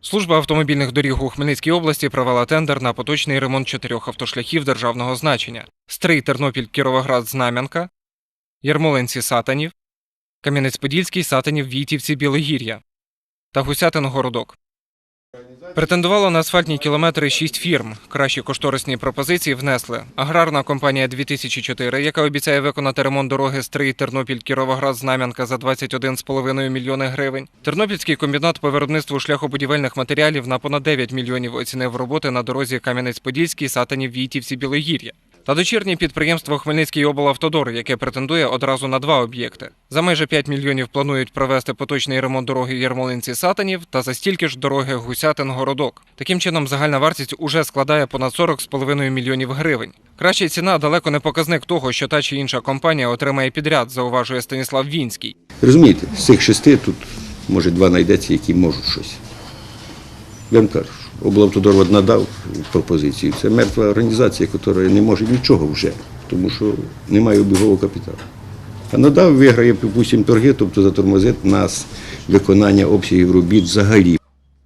Служба автомобільних доріг у Хмельницькій області провела тендер на поточний ремонт чотирьох автошляхів державного значення: Стрий Тернопіль Кіровоград Знам'янка, Ярмолинці Сатанів, Кам'янець-Подільський Сатанів Війтівці Білогір'я та Гусятин Городок. Претендувало на асфальтні кілометри шість фірм. Кращі кошторисні пропозиції внесли аграрна компанія 2004, яка обіцяє виконати ремонт дороги Стрий Тернопіль Кіровоград Знам'янка за 21,5 мільйони гривень. Тернопільський комбінат по виробництву шляхобудівельних матеріалів на понад 9 мільйонів оцінив роботи на дорозі Кам'янець-Подільський, Сатанів, Війтівці, Білогір'я. Та дочірнє підприємство Хмельницький облавтодор, яке претендує одразу на два об'єкти. За майже 5 мільйонів планують провести поточний ремонт дороги Ярмолинці Сатанів та за стільки ж дороги Гусятин Городок. Таким чином, загальна вартість уже складає понад 40,5 мільйонів гривень. Краща ціна далеко не показник того, що та чи інша компанія отримає підряд, зауважує Станіслав Вінський. Розумієте, з цих шести тут може два знайдеться, які можуть щось. Я вам кажу, облавтодор надав пропозицію. Це мертва організація, яка не може нічого вже, тому що немає обігового капіталу. А надав, виграє, припустимо, торги, тобто затормозить нас виконання обсягів робіт взагалі.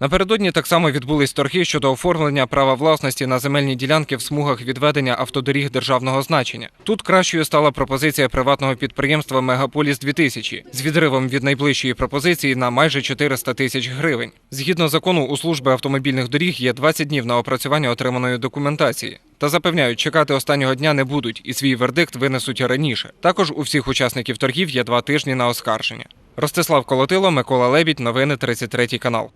Напередодні так само відбулись торги щодо оформлення права власності на земельні ділянки в смугах відведення автодоріг державного значення. Тут кращою стала пропозиція приватного підприємства Мегаполіс 2000 з відривом від найближчої пропозиції на майже 400 тисяч гривень. Згідно закону, у служби автомобільних доріг є 20 днів на опрацювання отриманої документації. Та запевняють, чекати останнього дня не будуть і свій вердикт винесуть раніше. Також у всіх учасників торгів є два тижні на оскарження. Ростислав Колотило, Микола Лебідь, новини 33 канал.